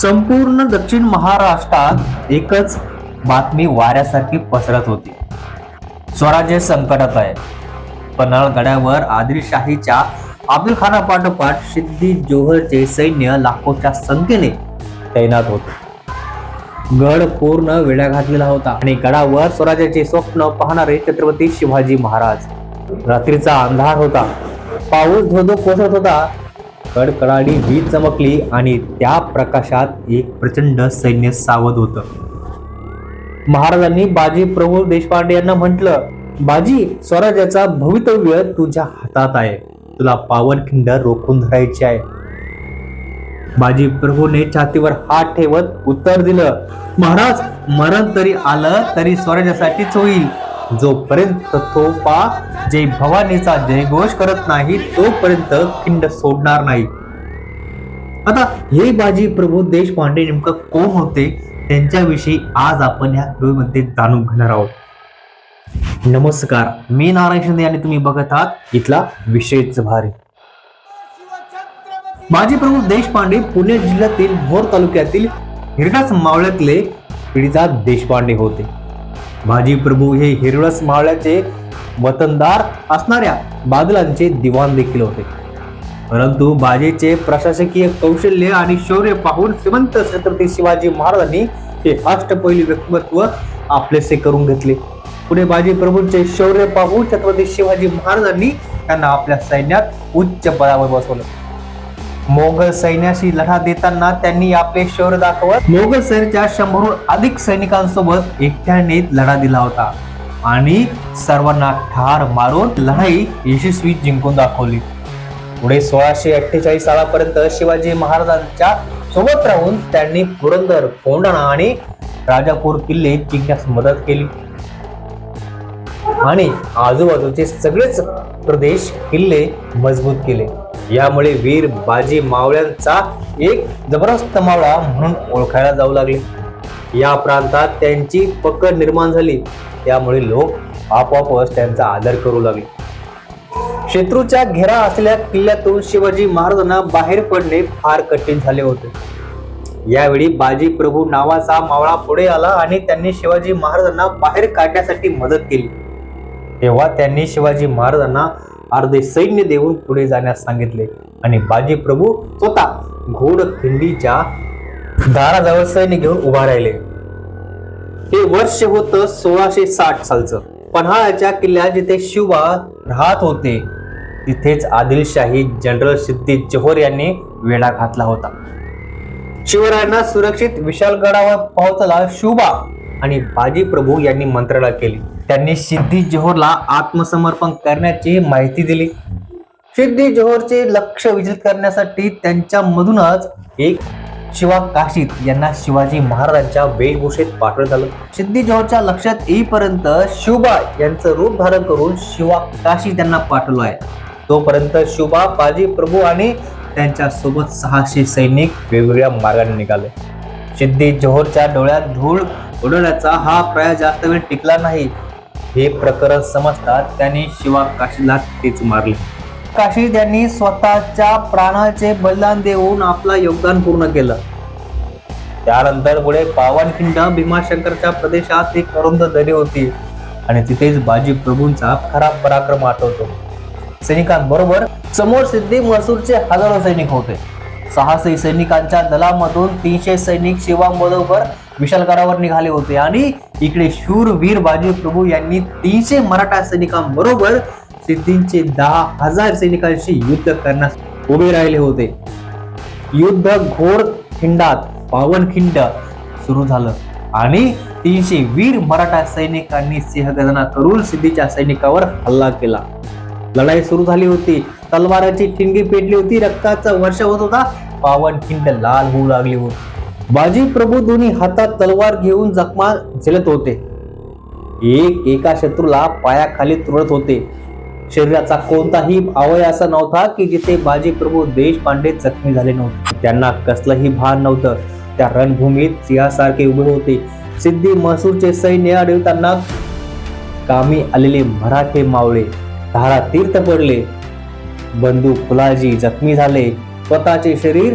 संपूर्ण दक्षिण महाराष्ट्रात एकच बातमी वाऱ्यासारखी पसरत होती. स्वराज्य संकटात आहे. पन्हाळगडावर आदिलशाहीच्या अब्दुल खाना पाठोपाठ सिद्धी जोहरचे सैन्य लाखोच्या संख्येने तैनात होते. गड पूर्ण वेढा घातलेला होता आणि गडावर स्वराज्याचे स्वप्न पाहणारे छत्रपती शिवाजी महाराज. रात्रीचा अंधार होता. पाऊस धोधो कोसळत होता. कडकडाडी वीज चमकली आणि त्या प्रकाशात एक प्रचंड सैन्य सावध होत. महाराजांनी बाजी प्रभू देशपांडे यांना म्हटलं बाजी स्वराज्याचा भवितव्य तुझ्या हातात आहे. तुला पावनखिंड रोखून धरायची आहे. बाजी प्रभूने छातीवर हात ठेवत उत्तर दिलं महाराज मरण तरी आलं तरी स्वराज्यासाठीच होईल जोपर्यंत थोपा जय भवानीचा जयघोष करत नाही तोपर्यंत खिंड सोडणार नाही. आता हे बाजी प्रभू देशपांडे नेमकं कोण होते? त्यांच्याविषयी आज आपण या व्हिडिओमध्ये जाणून घेणार आहोत. नमस्कार मी नारायण शिंदे आणि तुम्ही बघत आहात इथला विशेष भारी माजी प्रमुख देशपांडे पुणे जिल्ह्यातील भोर तालुक्यातील हिरडास मावळ्यातले पिढीजात देशपांडे होते. भाजी प्रभू हे हिरळस मावळ्याचे वतनदार असणाऱ्या बादलांचे दिवाण देखील होते. परंतु बाजीचे प्रशासकीय कौशल्य आणि शौर्य पाहून श्रीमंत छत्रपती शिवाजी महाराजांनी हे अष्टपैली व्यक्तिमत्व आपलेसे करून घेतले. पुढे बाजी प्रभूंचे शौर्य पाहून छत्रपती शिवाजी महाराजांनी त्यांना आपल्या सैन्यात उच्च पदावर बसवलं. मोगल सैन्याशी लढा देताना त्यांनी आपले शौर्य दाखवत मोगल सैन्याच्या शंभरहून अधिक सैनिकांसोबत एकट्याने लढा दिला होता. आणि सर्वांना ठार मारून लढाई यशस्वी जिंकून दाखवली. पुढे सोळाशे अठ्ठेचाळीस सालापर्यंत शिवाजी महाराजांच्या सोबत राहून त्यांनी पुरंदर कोंडणा आणि राजापूर किल्ले जिंकण्यास मदत केली. आणि आजूबाजूचे सगळेच प्रदेश किल्ले मजबूत केले. यामुळे वीर बाजी मावळ्यांचा एक जबरदस्त मावळा म्हणून ओळखायला जाऊ लागले. या प्रांतात त्यांची पकड निर्माण झाली. त्यामुळे लोक आपोआपच त्यांचा आदर करू लागले. शत्रूच्या घेरा असलेल्या किल्ल्यातून शिवाजी महाराजांना बाहेर पडणे फार कठीण झाले होते. यावेळी बाजी प्रभू नावाचा मावळा पुढे आला आणि त्यांनी शिवाजी महाराजांना बाहेर काढण्यासाठी मदत केली. तेव्हा त्यांनी शिवाजी महाराजांना अर्धे सैन्य देऊन पुढे जाण्यास सांगितले. आणि बाजी प्रभू स्वतः घोडखिंडीच्या दाराजवळ सैन्य घेऊन उभा राहिले. हे वर्ष होतं सोळाशे साठ सालचं. पन्हाळ्याच्या किल्ल्यात जिथे शिवा राहत होते तिथेच आदिलशाही जनरल सिद्धी जोहर यांनी वेढा घातला होता. शिवरायांना सुरक्षित विशालगडावर पोहोचला शुभा आणि बाजी प्रभू यांनी मंत्रणा केली. त्यांनी सिद्धी जोहरला आत्मसमर्पण करण्याची माहिती दिली. सिद्धी जोहरचे लक्ष विचलित करण्यासाठी त्यांच्या मधूनच एक शिवा काशीत यांना शिवाजी महाराजांच्या वेशभूषेत पाठवण्यात आलं. सिद्धी जोहरच्या लक्षात येईपर्यंत शिवबा यांचं रूप धारण करून शिवा काशी त्यांना पाठवलं आहे. तोपर्यंत शिवबा बाजी प्रभू आणि त्यांच्यासोबत सहाशे सैनिक वेगवेगळ्या मार्गाने निघाले. सिद्धी जोहरच्या डोळ्यात धूळ उडवण्याचा हा प्रयास जास्त वेळ टिकला नाही. हे प्रकरण समजतात त्यांनी शिवा काशीला तेच मारले. काशी त्यांनी स्वतःच्या प्राणाचे बलिदान देऊन आपला योगदान पूर्ण केलं. त्यानंतर पुढे पावनखिंड भीमाशंकरच्या प्रदेशात एक अरुंद दरी होती आणि तिथेच बाजी प्रभूंचा खरा पराक्रम आठवतो. सैनिकांबरोबर समोर सिद्धी महसूरचे हजारो सैनिक होते. सहाशे सैनिकांच्या दलामधून तीनशे सैनिक शिवांबरोबर विशालगडावर निघाले होते. आणि इकडे शूरवीर बाजी प्रभू यांनी तीनशे मराठा सैनिकांबरोबर सिद्धींचे दहा हजार सैनिकांशी युद्ध करण्यास उभे राहिले होते. युद्ध घोर खिंडात पावनखिंड सुरू झालं. आणि तीनशे वीर मराठा सैनिकांनी सिंहगर्जना करून सिद्धीच्या सैनिकावर हल्ला केला. लढाई सुरू झाली होती. तलवाराची ठिणगी पेटली होती. रक्ताचा वर्ष होत होता. पावनखिंड लाल होऊ लागली होती. बाजी प्रभू दोन्ही हातात तलवार घेऊन जखमा झेलत होते. एक एका शत्रूला पायाखाली तुरत होते. शरीराचा कोणताही अवय असा नव्हता की जिथे बाजी प्रभू देशपांडे जखमी झाले नव्हते. त्यांना कसलंही भान नव्हतं. त्या रणभूमीत सिंहासारखे उभे होते. सिद्धी महसूरचे सैन्य अडवताना कामी आलेले मराठे मावळे धारा तीर्थ पडले. बंधू फुलाजी जखमी झाले. स्वतःचे शरीर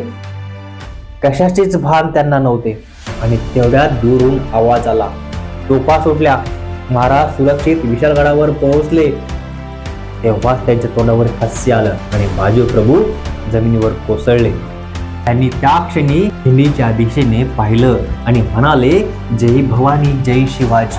कशाचेच भान त्यांना नव्हते. आणि तेवढ्या दूरून आवाज आला. तोफा सुटल्या. महाराज सुरक्षित विशालगडावर पोहोचले. तेव्हाच त्यांच्या तोंडावर हास्य आलं आणि बाजू प्रभू जमिनीवर कोसळले. त्यांनी त्या क्षणी हिंदीच्या दिशेने पाहिलं आणि म्हणाले जय भवानी जय शिवाजी.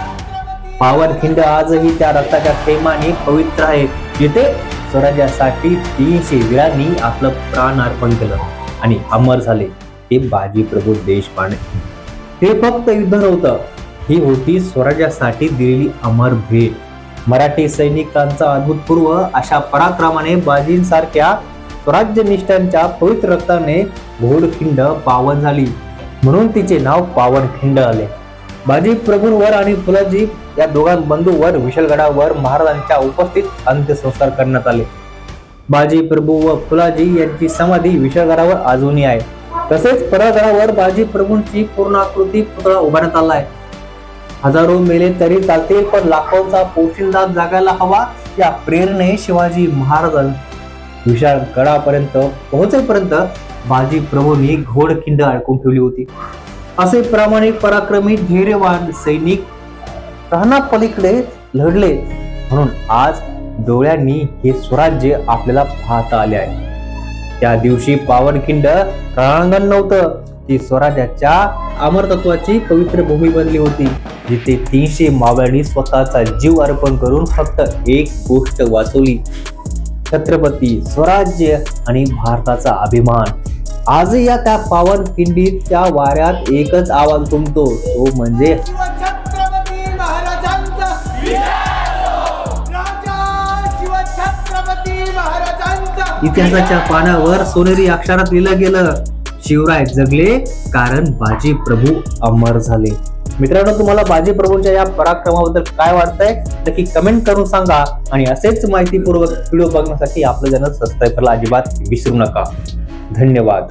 पावनखिंड आजही त्या रक्ताच्या प्रेमाने पवित्र आहे. जिथे स्वराज्यासाठी तीनशे वीरांनी आपलं प्राण अर्पण केलं आणि अमर झाले. ते बाजी प्रभू देशपांडे. हे फक्त युद्ध नव्हतं ही होती स्वराज्यासाठी दिलेली अमर भेट. मराठी सैनिकांचा अभूतपूर्व अशा पराक्रमाने बाजींसारख्या स्वराज्यनिष्ठांच्या पवित्र रक्ताने घोडखिंड पावन झाली. म्हणून तिचे नाव पावनखिंड आले. बाजी प्रभूंवर आणि फुलाजी या दोघां बंधूवर विशालगडावर महाराजांच्या उपस्थित अंत्यसंस्कार करण्यात आले. बाजी प्रभू व फुलाजी यांची समाधी विशालगडावर अजूनही आहे. तसेच परगडावर बाजी प्रभूंची पूर्णाकृती पुतळा उभारण्यात आला आहे हजारो मेले तरी चालतील पण लाखोंचा पोशिंदा जागायला हवा या प्रेरणे शिवाजी महाराज विशाल गडापर्यंत पोहोचेपर्यंत बाजी प्रभूंनी घोडखिंड अडकून ठेवली होती. असे प्रामाणिक पराक्रमी धैर्यवान सैनिक पलीकडे लढले. म्हणून आज डोळ्यांनी हे स्वराज्य आपल्याला पाहता आले आहे. त्या दिवशी पावनखिंड रणांगण नव्हतं. ती स्वराज्याच्या अमरतत्वाची पवित्र भूमी बनली होती. जिथे तीनशे मावळ्यांनी स्वतःचा जीव अर्पण करून फक्त एक गोष्ट वाचवली. छत्रपती स्वराज्य आणि भारताचा अभिमान. आजही या त्या पावन किंडीत त्या वाऱ्यात एकच आवाज तुमतो तो म्हणजे इतिहासाच्या पानावर सोनेरी अक्षरात लिहिलं गेलं. शिवराय जगले कारण बाजी प्रभू अमर झाले. मित्रांनो तुम्हाला बाजी प्रभूंच्या या पराक्रमाबद्दल काय वाटतंय? नक्की कमेंट करून सांगा आणि असेच माहितीपूर्वक व्हिडिओ बघण्यासाठी आपलं जण सबस्क्राईब करायला अजिबात विसरू नका. धन्यवाद.